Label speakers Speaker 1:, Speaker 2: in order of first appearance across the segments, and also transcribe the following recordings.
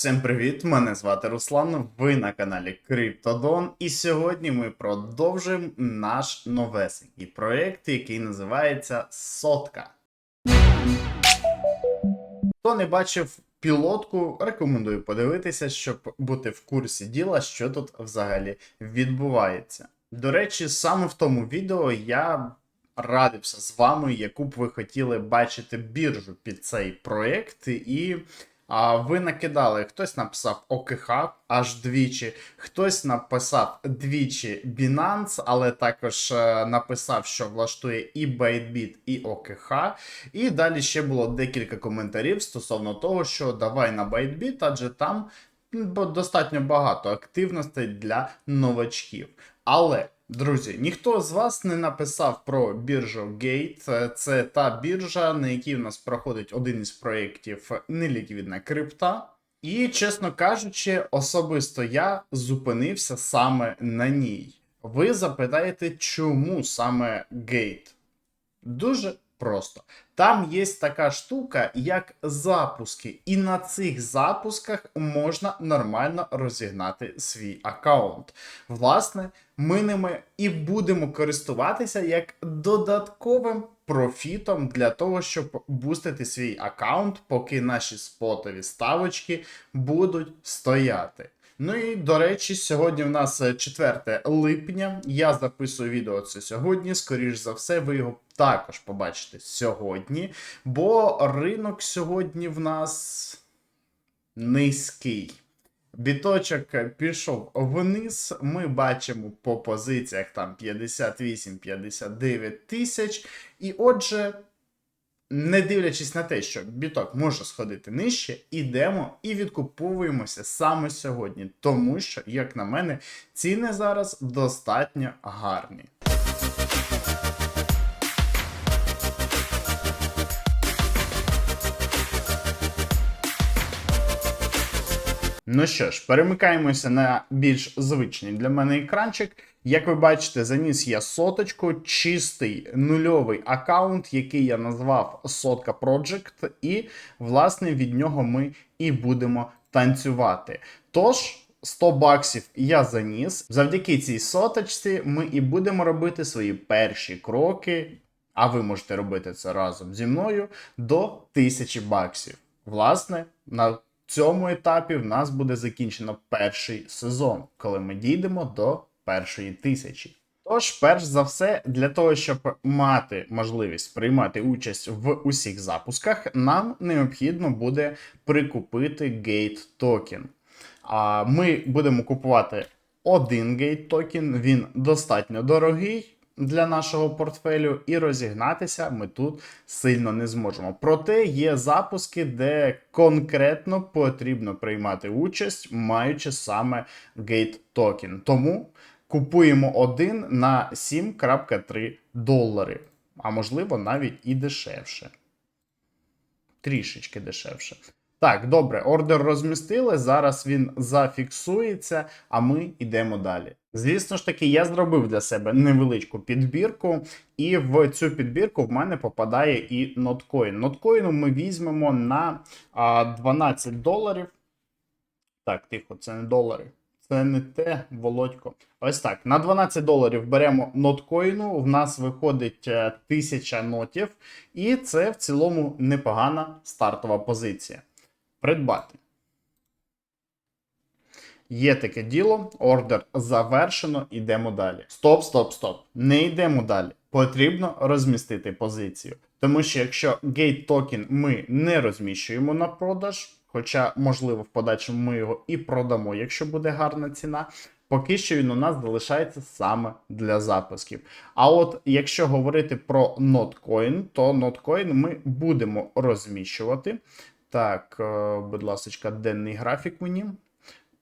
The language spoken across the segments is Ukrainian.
Speaker 1: Всім привіт! Мене звати Руслан. Ви на каналі Криптодон. І сьогодні ми продовжуємо наш новесенький проєкт, який називається Сотка. Хто не бачив пілотку, рекомендую подивитися, щоб бути в курсі діла, що тут взагалі відбувається. До речі, саме в тому відео я радився з вами, яку б ви хотіли бачити біржу під цей проєкт, і а ви накидали, хтось написав ОКХ аж двічі, хтось написав двічі Binance, але також е, написав, що влаштує і Bytebit, і ОКХ. І далі ще було декілька коментарів стосовно того, що давай на Bytebit, адже там достатньо багато активностей для новачків. Але. Друзі, ніхто з вас не написав про біржу Gate. Це та біржа, на якій в нас проходить один із проєктів неліквідна крипта. І, чесно кажучи, особисто я зупинився саме на ній. Ви запитаєте, чому саме Gate? Дуже просто. Там є така штука, як запуски, і на цих запусках можна нормально розігнати свій аккаунт. Власне, ми ними і будемо користуватися як додатковим профітом для того, щоб бустити свій аккаунт, поки наші спотові ставочки будуть стояти. Ну і до речі, сьогодні в нас е, 4 липня. Я записую відео це сьогодні. Скоріш за все, ви його також побачите сьогодні. Бо ринок сьогодні в нас низький. Біточок пішов вниз. Ми бачимо по позиціях там 58-59 тисяч. І отже, не дивлячись на те, що біток може сходити нижче, ідемо і відкуповуємося саме сьогодні. Тому що, як на мене, ціни зараз достатньо гарні. Ну що ж, перемикаємося на більш звичний для мене екранчик. Як ви бачите, заніс я соточку, чистий нульовий аккаунт, який я назвав Сотка Project, і, власне, від нього ми і будемо танцювати. Тож. 100 баксів я заніс. Завдяки цій соточці ми і будемо робити свої перші кроки, а ви можете робити це разом зі мною до 1000 баксів. Власне, на цьому етапі в нас буде закінчено перший сезон, коли ми дійдемо до першої тисячі. Тож, перш за все, для того, щоб мати можливість приймати участь в усіх запусках, нам необхідно буде прикупити Gate токен. А ми будемо купувати один Gate токен, він достатньо дорогий для нашого портфелю, і розігнатися ми тут сильно не зможемо. Проте є запуски, де конкретно потрібно приймати участь, маючи саме Gate токен. Тому купуємо один на 7,3 долари, а можливо навіть і дешевше. Трішечки дешевше. Так, добре, ордер розмістили. Зараз він зафіксується, а ми йдемо далі. Звісно ж таки, я зробив для себе невеличку підбірку, і в цю підбірку в мене попадає і ноткоін. Ноткоїну ми візьмемо на 12 доларів. Так, тихо, це не долари. Це не те, Володько. Ось так. На 12 доларів беремо ноткоїну. В нас виходить е, 1000 нотів, і це в цілому непогана стартова позиція. Придбати. Є таке діло, ордер завершено, йдемо далі. Стоп, стоп, стоп. Не йдемо далі. Потрібно розмістити позицію. Тому що якщо гейт токен ми не розміщуємо на продаж, хоча, можливо, в подальшому ми його і продамо, якщо буде гарна ціна. Поки що він у нас залишається саме для запусків. А от якщо говорити про Notcoin, то Notcoin ми будемо розміщувати. Так, е, будь ласка, денний графік мені.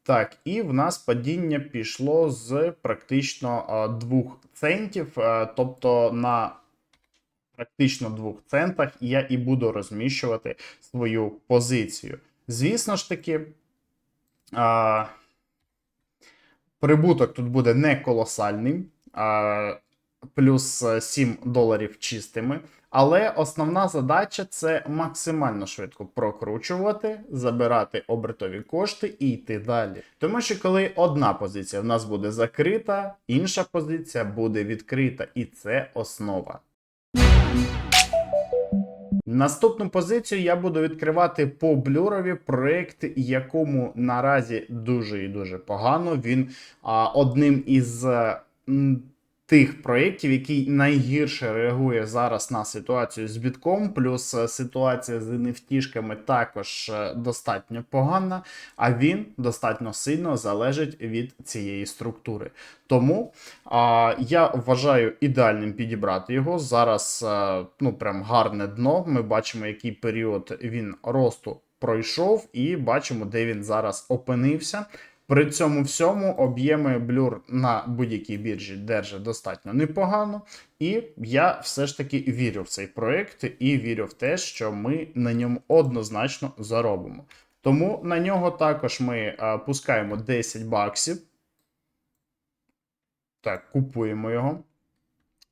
Speaker 1: Так, і в нас падіння пішло з практично е, 2 центів, е, тобто на практично 2 центах я і буду розміщувати свою позицію. Звісно ж таки, е, прибуток тут буде не колосальний, е, плюс 7 доларів чистими. Але основна задача це максимально швидко прокручувати, забирати обертові кошти і йти далі. Тому що коли одна позиція в нас буде закрита, інша позиція буде відкрита, і це основа. Наступну позицію я буду відкривати по блюрові проект, якому наразі дуже і дуже погано. Він а, одним із м, тих проєктів, який найгірше реагує зараз на ситуацію з бітком, плюс е, ситуація з NFT-шками також е, достатньо погана, а він достатньо сильно залежить від цієї структури. Тому а, я вважаю ідеальним підібрати його. Зараз а, ну прям гарне дно. Ми бачимо, який період він росту пройшов, і бачимо, де він зараз опинився. При цьому всьому об'єми блюр на будь-якій біржі держать достатньо непогано, і я все ж таки вірю в цей проект і вірю в те, що ми на ньому однозначно заробимо. Тому на нього також ми а, пускаємо 10 баксів. Так, купуємо його.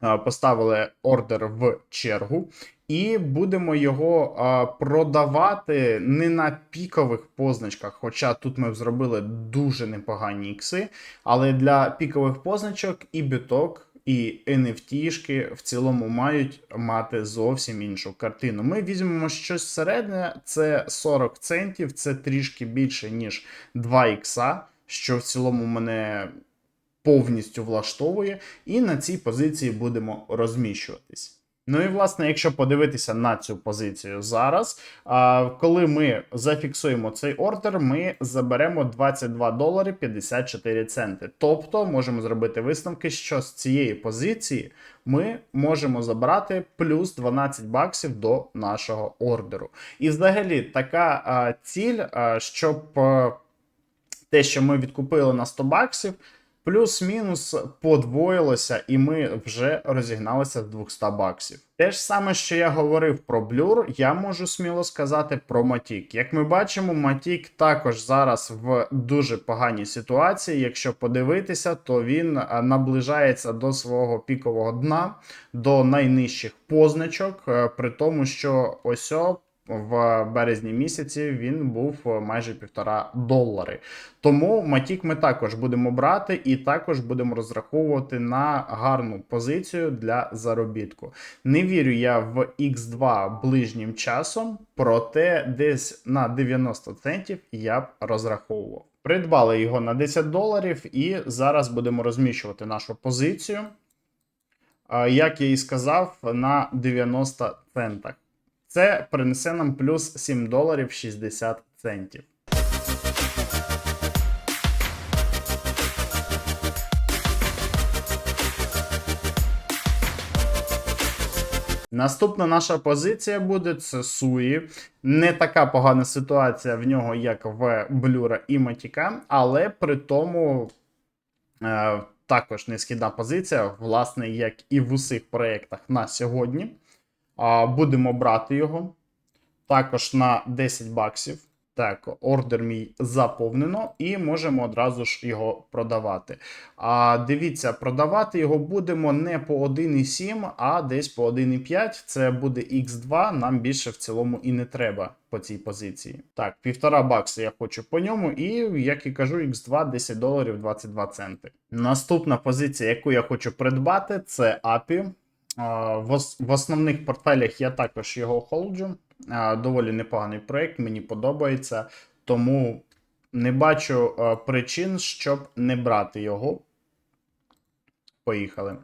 Speaker 1: А, Поставили ордер в чергу, і будемо його продавати не на пікових позначках. Хоча тут ми зробили дуже непогані ікси. Але для пікових позначок і біток, і NFT-шки в цілому мають мати зовсім іншу картину. Ми візьмемо щось середнє, це 40 центів, це трішки більше, ніж 2 ікса, що в цілому мене повністю влаштовує, і на цій позиції будемо розміщуватись. Ну і власне, якщо подивитися на цю позицію зараз, коли ми зафіксуємо цей ордер, ми заберемо 22 долари 54 центи. Тобто можемо зробити висновки, що з цієї позиції ми можемо забрати плюс 12 баксів до нашого ордеру. І взагалі така ціль, щоб те, що ми відкупили на 100 баксів. Плюс-мінус подвоїлося, і ми вже розігналися з 200 баксів. Те ж саме, що я говорив про блюр, я можу сміло сказати про Матік. Як ми бачимо, Матік також зараз в дуже поганій ситуації. Якщо подивитися, то він наближається до свого пікового дна, до найнижчих позначок, е, при тому, що ось в березні місяці він був майже півтора долари. Тому Матік ми також будемо брати і також будемо розраховувати на гарну позицію для заробітку. Не вірю я в X2 ближнім часом, проте десь на 90 центів я б розраховував. Придбали його на 10 доларів, і зараз будемо розміщувати нашу позицію. Як я і сказав, на 90 центах. Це принесе нам плюс 7 доларів 60 центів. Наступна наша позиція буде це Суї. Не така погана ситуація в нього, як в Блюра і Матіка, але при тому е, також несхідна позиція, власне, як і в усіх проєктах на сьогодні. Будемо брати його. Також на 10 баксів. Так, ордер мій заповнено, і можемо одразу ж його продавати. А дивіться, продавати його будемо не по 1,7, а десь по 1,5. Це буде X2. Нам більше в цілому і не треба по цій позиції. Так, півтора бакса я хочу по ньому, і, як і кажу, X2 10 доларів 22 центи. Наступна позиція, яку я хочу придбати, це API. В, основних портфелях я також його холджу. Доволі непоганий проєкт, мені подобається. Тому не бачу причин, щоб не брати його. Поїхали.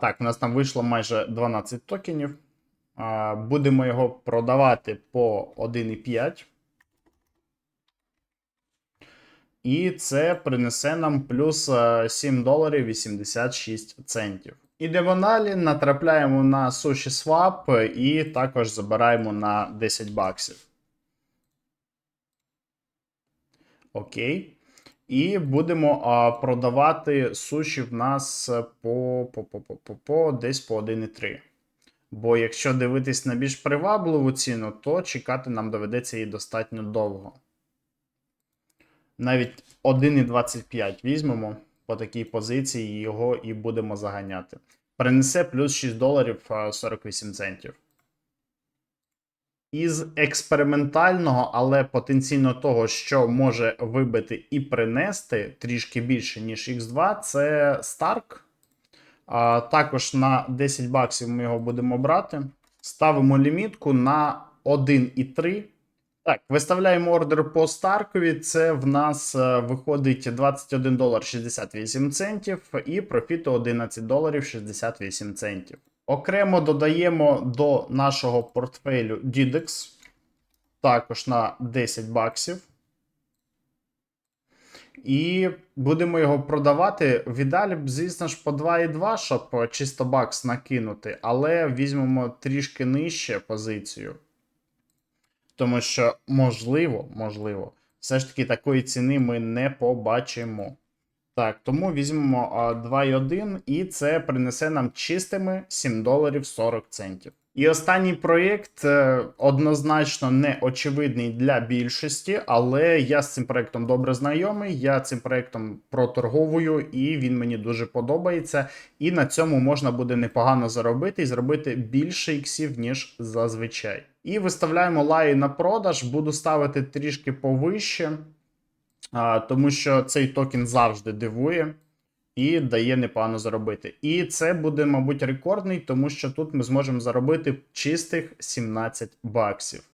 Speaker 1: Так, у нас там вийшло майже 12 токенів. Будемо його продавати по 1,5. І це принесе нам плюс 7 доларів 86 центів. Ідемо далі, натрапляємо на суші свап і також забираємо на 10 баксів. Окей. І будемо а, продавати суші в нас по, по, по, по, по, по десь по 1,3. Бо якщо дивитись на більш привабливу ціну, то чекати нам доведеться її достатньо довго. Навіть 1,25 візьмемо по такій позиції його і будемо заганяти. принесе плюс 6 доларів 48 центів. Із експериментального, але потенційно того, що може вибити і принести трішки більше, ніж X2, це. А, також на 10 баксів ми його будемо брати. Ставимо лімітку на 1,3. Так, виставляємо ордер по Старкові. Це в нас е, виходить 21 долар 68 центів і профіту 11 доларів 68 центів. Окремо додаємо до нашого портфелю DDEX, також на 10 баксів. І будемо його продавати. В ідеалі б, звісно ж, по 2,2, щоб чисто бакс накинути, але візьмемо трішки нижче позицію. Тому що, можливо, можливо, все ж таки такої ціни ми не побачимо. Так, тому візьмемо 2,1 і це принесе нам чистими 7 доларів 40 центів. І останній проєкт е, однозначно не очевидний для більшості, але я з цим проєктом добре знайомий. Я цим проєктом проторговую, і він мені дуже подобається. І на цьому можна буде непогано заробити і зробити більше іксів, ніж зазвичай. І виставляємо лаї на продаж, буду ставити трішки повище, тому що цей токен завжди дивує і дає непогано заробити. І це буде, мабуть, рекордний, тому що тут ми зможемо заробити чистих 17 баксів.